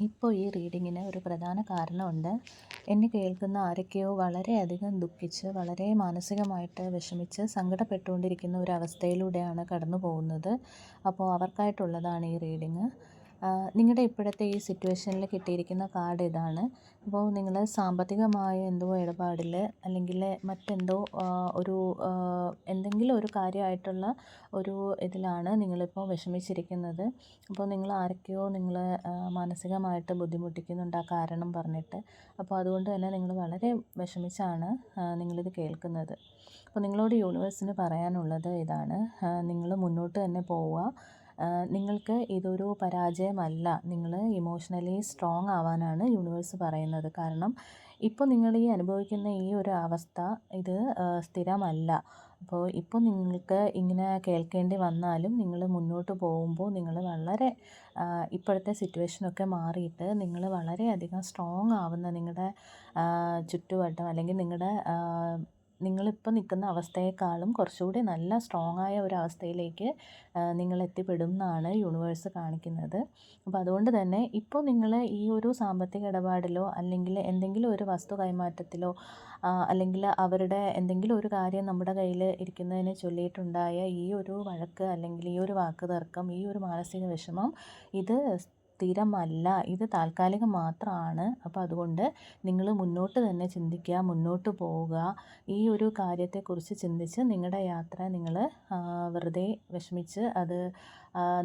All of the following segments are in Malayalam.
ഇപ്പോൾ ഈ റീഡിങ്ങിന് ഒരു പ്രധാന കാരണമുണ്ട്. എന്നെ കേൾക്കുന്ന ആരൊക്കെയോ വളരെയധികം ദുഃഖിച്ച് വളരെ മാനസികമായിട്ട് വിഷമിച്ച് സങ്കടപ്പെട്ടുകൊണ്ടിരിക്കുന്ന ഒരവസ്ഥയിലൂടെയാണ് കടന്നു പോകുന്നത് അപ്പോൾ അവർക്കായിട്ടുള്ളതാണ് ഈ റീഡിങ്. നിങ്ങളുടെ ഇപ്പോഴത്തെ ഈ സിറ്റുവേഷനിൽ കിട്ടിയിരിക്കുന്ന കാർഡ് ഇതാണ്. അപ്പോൾ നിങ്ങൾ സാമ്പത്തികമായ എന്തോ ഇടപാടിൽ അല്ലെങ്കിൽ മറ്റെന്തോ ഒരു എന്തെങ്കിലും ഒരു കാര്യമായിട്ടുള്ള ഒരു ഇതിലാണ് നിങ്ങളിപ്പോൾ വിഷമിച്ചിരിക്കുന്നത്. അപ്പോൾ നിങ്ങൾ ആരൊക്കെയോ നിങ്ങൾ മാനസികമായിട്ട് ബുദ്ധിമുട്ടിക്കുന്നുണ്ട് ആ കാരണം പറഞ്ഞിട്ട്. അപ്പോൾ അതുകൊണ്ട് തന്നെ നിങ്ങൾ വളരെ വിഷമിച്ചാണ് നിങ്ങളിത് കേൾക്കുന്നത്. അപ്പോൾ നിങ്ങളോട് യൂണിവേഴ്സിന് പറയാനുള്ളത് ഇതാണ്. നിങ്ങൾ മുന്നോട്ട് തന്നെ പോവുക. നിങ്ങൾക്ക് ഇതൊരു പരാജയമല്ല. നിങ്ങൾ ഇമോഷണലി സ്ട്രോങ് ആവാനാണ് യൂണിവേഴ്സ് പറയുന്നത്. കാരണം ഇപ്പോൾ നിങ്ങൾ ഈ അനുഭവിക്കുന്ന ഈ ഒരു അവസ്ഥ ഇത് സ്ഥിരമല്ല. അപ്പോൾ ഇപ്പോൾ നിങ്ങൾക്ക് ഇങ്ങനെ കേൾക്കേണ്ടി വന്നാലും നിങ്ങൾ മുന്നോട്ട് പോകുമ്പോൾ നിങ്ങൾ വളരെ ഇപ്പോഴത്തെ സിറ്റുവേഷനൊക്കെ മാറിയിട്ട് നിങ്ങൾ വളരെയധികം സ്ട്രോങ് ആവുന്ന നിങ്ങളുടെ ചുറ്റുവട്ടം അല്ലെങ്കിൽ നിങ്ങളുടെ നിങ്ങളിപ്പോൾ നിൽക്കുന്ന അവസ്ഥയെക്കാളും കുറച്ചുകൂടി നല്ല സ്ട്രോങ് ആയ ഒരു അവസ്ഥയിലേക്ക് നിങ്ങൾ എത്തിപ്പെടും എന്നാണ് യൂണിവേഴ്സ് കാണിക്കുന്നത്. അപ്പോൾ അതുകൊണ്ട് തന്നെ ഇപ്പോൾ നിങ്ങൾ ഈ ഒരു സാമ്പത്തിക ഇടപാടിലോ അല്ലെങ്കിൽ എന്തെങ്കിലും ഒരു വസ്തു കൈമാറ്റത്തിലോ അല്ലെങ്കിൽ അവരുടെ എന്തെങ്കിലും ഒരു കാര്യം നമ്മുടെ കയ്യിൽ ഇരിക്കുന്നതിനെ ചൊല്ലിയിട്ടുണ്ടായ ഈ ഒരു വഴക്ക് അല്ലെങ്കിൽ ഈ ഒരു വാക്ക് തർക്കം ഈ ഒരു മാനസിക വിഷമം ഇത് സ്ഥിരമല്ല. ഇത് താൽക്കാലികം മാത്രമാണ്. അപ്പോൾ അതുകൊണ്ട് നിങ്ങൾ മുന്നോട്ട് തന്നെ ചിന്തിക്കുക മുന്നോട്ട് പോവുക. ഈ ഒരു കാര്യത്തെക്കുറിച്ച് ചിന്തിച്ച് നിങ്ങളുടെ യാത്ര നിങ്ങൾ വെറുതെ വിഷമിച്ച് അത്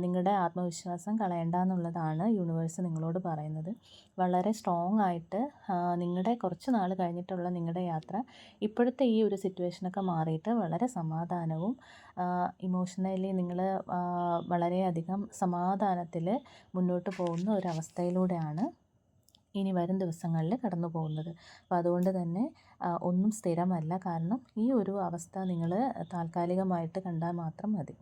നിങ്ങളുടെ ആത്മവിശ്വാസം കളയണ്ട എന്നുള്ളതാണ് യൂണിവേഴ്സ് നിങ്ങളോട് പറയുന്നത്. വളരെ സ്ട്രോങ് ആയിട്ട് നിങ്ങളുടെ കുറച്ച് നാൾ കഴിഞ്ഞിട്ടുള്ള നിങ്ങളുടെ യാത്ര ഇപ്പോഴത്തെ ഈ ഒരു സിറ്റുവേഷനൊക്കെ മാറിയിട്ട് വളരെ സമാധാനവും ഇമോഷണലി നിങ്ങൾ വളരെയധികം സമാധാനത്തിൽ മുന്നോട്ട് പോകുന്ന ഒരവസ്ഥയിലൂടെയാണ് ഇനി വരും ദിവസങ്ങളിൽ കടന്നു പോകുന്നത്. അപ്പോൾ അതുകൊണ്ട് തന്നെ ഒന്നും സ്ഥിരമല്ല. കാരണം ഈ ഒരു അവസ്ഥ നിങ്ങൾ താൽക്കാലികമായിട്ട് കണ്ടാൽ മാത്രം മതി.